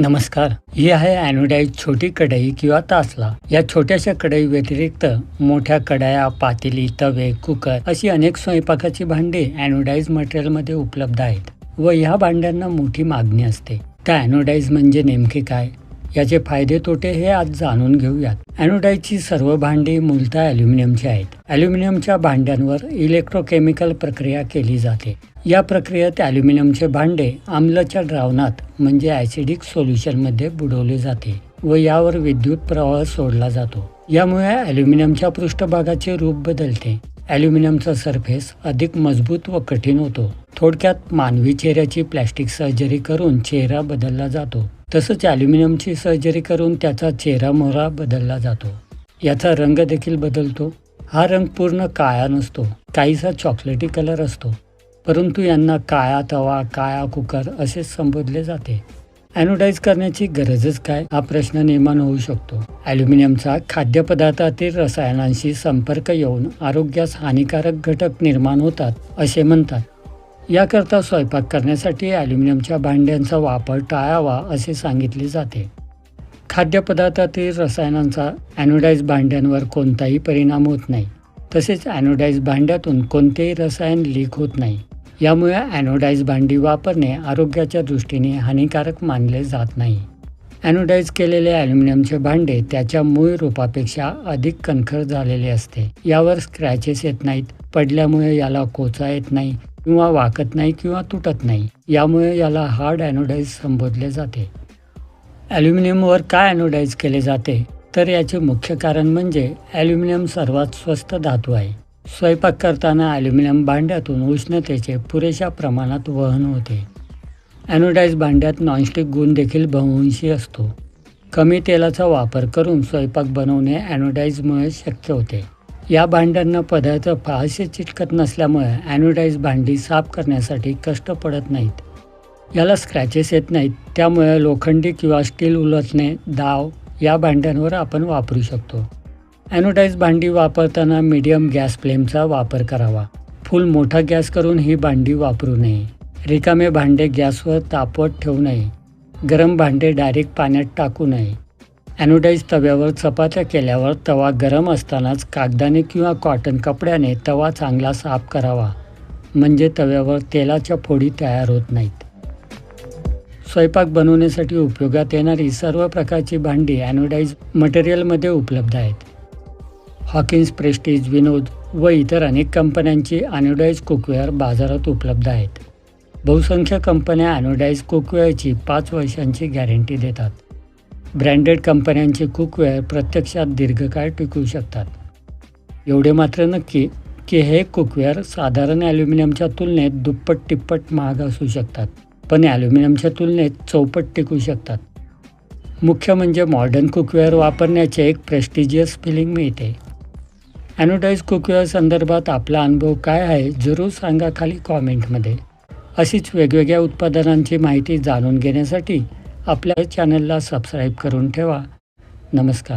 नमस्कार. ही आहे ॲनोडाईज छोटी कढई किंवा तासला. या छोट्याशा कढई व्यतिरिक्त मोठ्या कढया पातेली तवे कुकर अशी अनेक स्वयंपाकाची भांडी ॲनोडाईज मटेरियलमध्ये उपलब्ध आहेत व ह्या भांड्यांना मोठी मागणी असते. त्या ॲनोडाईज म्हणजे नेमके काय? याचे फायदे तोटे हे आज जाणून घेऊयात. ॲनोडाईजची सर्व भांडी मूलतः ॲल्युमिनियमची आहेत. ॲल्युमिनियमच्या भांड्यांवर इलेक्ट्रोकेमिकल प्रक्रिया केली जाते. या प्रक्रियेत ॲल्युमिनियमचे भांडे आम्लच्या द्रावणात म्हणजे ॲसिडिक सोल्युशनमध्ये बुडवले जाते व यावर विद्युत प्रवाह सोडला जातो. यामुळे ॲल्युमिनियमच्या पृष्ठभागाचे रूप बदलते. ॲल्युमिनियमचा सरफेस अधिक मजबूत व कठीण होतो. थोडक्यात मानवी चेहऱ्याची प्लॅस्टिक सर्जरी करून चेहरा बदलला जातो. तसंच ॲल्युमिनियमची सर्जरी करून त्याचा चेहरा मोहरा बदलला जातो. याचा रंग देखील बदलतो. हा रंग पूर्ण काळा नसतो. काहीसा चॉकलेटी कलर असतो. परंतु यांना काळा तवा काळा कुकर असे संबोधले जाते. ॲनोडाईज करण्याची गरजच काय? हा प्रश्न निर्माण होऊ शकतो. ॲल्युमिनियमचा खाद्यपदार्थातील रसायनांशी संपर्क येऊन आरोग्यास हानिकारक घटक निर्माण होतात असे म्हणतात. याकरता स्वयंपाक करण्यासाठी ॲल्युमिनियमच्या भांड्यांचा वापर टाळावा असे सांगितले जाते. खाद्यपदार्थातील रसायनांचा ॲनोडाईज भांड्यांवर कोणताही परिणाम होत नाही. तसेच ॲनोडाईज भांड्यातून कोणतेही रसायन लीक होत नाही. यामुळे ॲनोडाईज भांडी वापरणे आरोग्याच्या दृष्टीने हानिकारक मानले जात नाही. ॲनोडाईज केलेले ॲल्युमिनियमचे भांडे त्याच्या मूळ रूपापेक्षा अधिक कणखर झालेले असते. यावर स्क्रॅचेस येत नाहीत पडल्यामुळे याला कोचा येत नाही किंवा वाकत नाही किंवा तुटत नाही यामुळे याला हार्ड ॲनोडाईज संबोधले जाते. ॲल्युमिनियमवर काय ॲनोडाईज केले जाते? तर याचे मुख्य कारण म्हणजे ॲल्युमिनियम सर्वात स्वस्त धातू आहे. स्वयंपाक करताना ॲल्युमिनियम भांड्यातून उष्णतेचे पुरेशा प्रमाणात वहन होते. ॲनोडाईज भांड्यात नॉनस्टिक गुण देखील बहुंशी असतो. कमी तेलाचा वापर करून स्वयंपाक बनवणे ॲनोडाईजमुळे शक्य होते. या भांड्यांना पदार्थ फारसे चिटकत नसल्यामुळे ॲनोडाईज भांडी साफ करण्यासाठी कष्ट पडत नाहीत. याला स्क्रॅचेस येत नाहीत. त्यामुळे लोखंडी किंवा स्टील उलटणे दाव या भांड्यांवर आपण वापरू शकतो. ॲनोडाईज भांडी वापरताना मीडियम गॅस फ्लेमचा वापर करावा. फुल मोठा गॅस करून ही भांडी वापरू नये. रिकामे भांडे गॅसवर तापवत ठेवू नये. गरम भांडे डायरेक्ट पाण्यात टाकू नये. ॲनोडाईज तव्यावर चपात्या केल्यावर तवा गरम असतानाच कागदाने किंवा कॉटन कपड्याने तवा चांगला साफ करावा. म्हणजे तव्यावर तेलाच्या फोडी तयार होत नाहीत. स्वयंपाक बनवण्यासाठी उपयोगात येणारी सर्व प्रकारची भांडी ॲनोडाईज मटेरियलमध्ये उपलब्ध आहेत. हॉकिन्स प्रेस्टीज विनोद व इतर अनेक कंपन्यांची ॲनोडाईज कुकवेअर बाजारात उपलब्ध आहेत. बहुसंख्य कंपन्या ॲनोडाईज कुकवेअरची पाच वर्षांची गॅरंटी देतात. ब्रँडेड कंपन्यांचे कुकवेअर प्रत्यक्षात दीर्घकाळ टिकू शकतात. एवढे मात्र नक्की की हे कुकवेअर साधारण ॲल्युमिनियमच्या तुलनेत दुप्पट तिप्पट महाग असू शकतात पण ॲल्युमिनियमच्या तुलनेत चौपट टिकू शकतात. मुख्य म्हणजे मॉडर्न कुकवेअर वापरण्याचे एक प्रेस्टिजियस फिलिंग मिळते. ॲनोडाईज कुकवेअर संदर्भात आपला अनुभव काय आहे जरूर सांगा खाली कॉमेंटमध्ये अशीच वेगवेगळ्या उत्पादनांची माहिती जाणून घेण्यासाठी आपल्या चॅनलला सबस्क्राईब करून ठेवा. नमस्कार.